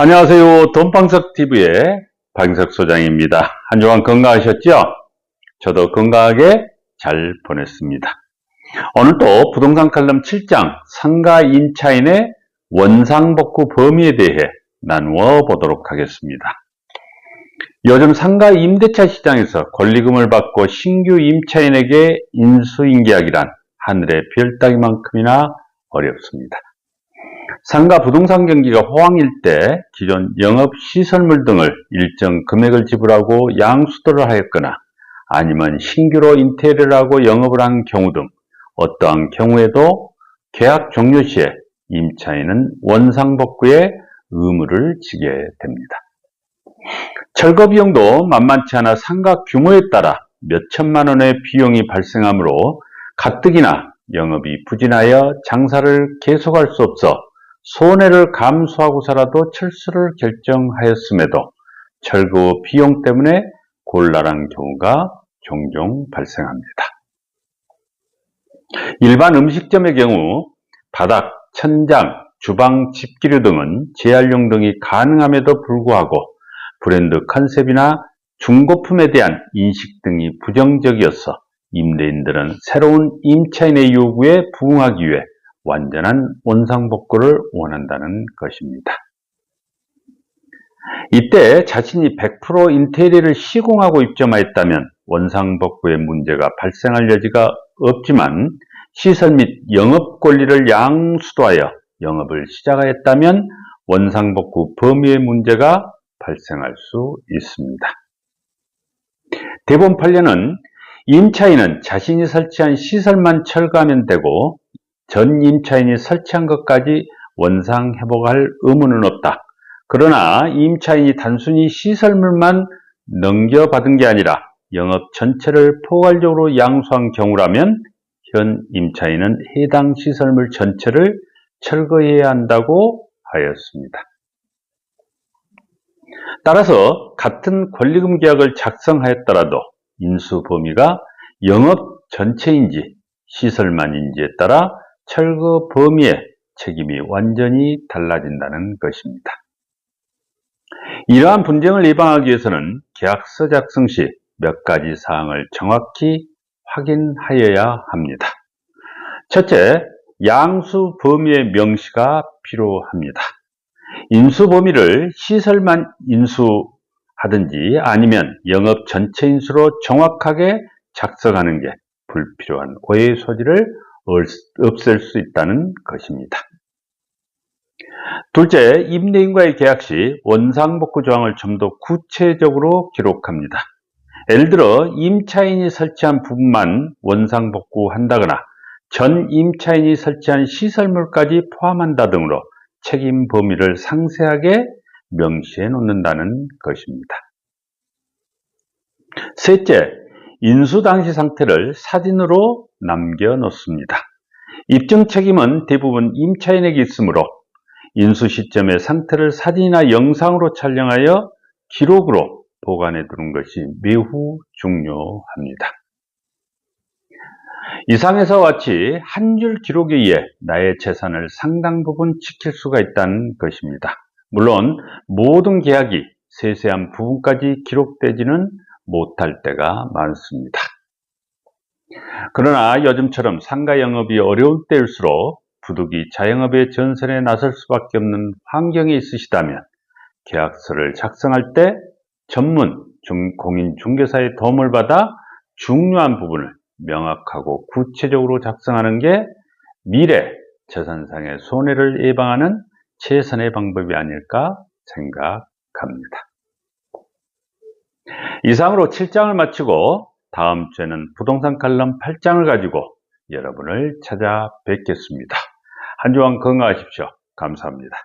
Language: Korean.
안녕하세요. 돈방석TV의 방석 소장입니다. 한 주간 건강하셨죠? 저도 건강하게 잘 보냈습니다. 오늘도 부동산 칼럼 7장 상가 임차인의 원상복구 범위에 대해 나누어 보도록 하겠습니다. 요즘 상가 임대차 시장에서 권리금을 받고 신규 임차인에게 인수인계하기란 하늘의 별 따기만큼이나 어렵습니다. 상가 부동산 경기가 호황일 때 기존 영업 시설물 등을 일정 금액을 지불하고 양수도를 하였거나 아니면 신규로 인테리어를 하고 영업을 한 경우 등 어떠한 경우에도 계약 종료 시에 임차인은 원상복구의 의무를 지게 됩니다. 철거 비용도 만만치 않아 상가 규모에 따라 몇 천만 원의 비용이 발생하므로 가뜩이나 영업이 부진하여 장사를 계속할 수 없어 손해를 감수하고서라도 철수를 결정하였음에도 철거 비용 때문에 곤란한 경우가 종종 발생합니다. 일반 음식점의 경우 바닥, 천장, 주방, 집기류 등은 재활용 등이 가능함에도 불구하고 브랜드 컨셉이나 중고품에 대한 인식 등이 부정적이어서 임대인들은 새로운 임차인의 요구에 부응하기 위해 완전한 원상복구를 원한다는 것입니다. 이때 자신이 100% 인테리어를 시공하고 입점하였다면 원상복구의 문제가 발생할 여지가 없지만 시설 및 영업 권리를 양수도하여 영업을 시작하였다면 원상복구 범위의 문제가 발생할 수 있습니다. 대본 판례는 임차인은 자신이 설치한 시설만 철거하면 되고 전 임차인이 설치한 것까지 원상 회복할 의무는 없다. 그러나 임차인이 단순히 시설물만 넘겨받은 게 아니라 영업 전체를 포괄적으로 양수한 경우라면 현 임차인은 해당 시설물 전체를 철거해야 한다고 하였습니다. 따라서 같은 권리금 계약을 작성하였더라도 인수 범위가 영업 전체인지 시설만인지에 따라 철거 범위의 책임이 완전히 달라진다는 것입니다. 이러한 분쟁을 예방하기 위해서는 계약서 작성 시 몇 가지 사항을 정확히 확인하여야 합니다. 첫째, 양수 범위의 명시가 필요합니다. 인수 범위를 시설만 인수하든지 아니면 영업 전체 인수로 정확하게 작성하는 게 불필요한 오해 소지를 없앨 수 있다는 것입니다. 둘째, 임대인과의 계약 시 원상복구 조항을 좀 더 구체적으로 기록합니다. 예를 들어 임차인이 설치한 부분만 원상복구한다거나 전 임차인이 설치한 시설물까지 포함한다 등으로 책임 범위를 상세하게 명시해 놓는다는 것입니다. 셋째, 인수 당시 상태를 사진으로 남겨 놓습니다. 입증 책임은 대부분 임차인에게 있으므로 인수 시점의 상태를 사진이나 영상으로 촬영하여 기록으로 보관해 두는 것이 매우 중요합니다. 이상에서 같이 한 줄 기록에 의해 나의 재산을 상당 부분 지킬 수가 있다는 것입니다. 물론 모든 계약이 세세한 부분까지 기록되지는 못할 때가 많습니다. 그러나 요즘처럼 상가 영업이 어려울 때일수록 부득이 자영업의 전선에 나설 수밖에 없는 환경에 있으시다면 계약서를 작성할 때 전문 공인 중개사의 도움을 받아 중요한 부분을 명확하고 구체적으로 작성하는 게 미래 재산상의 손해를 예방하는 최선의 방법이 아닐까 생각합니다. 이상으로 7장을 마치고 다음 주에는 부동산 칼럼 8장을 가지고 여러분을 찾아뵙겠습니다. 한 주간 건강하십시오. 감사합니다.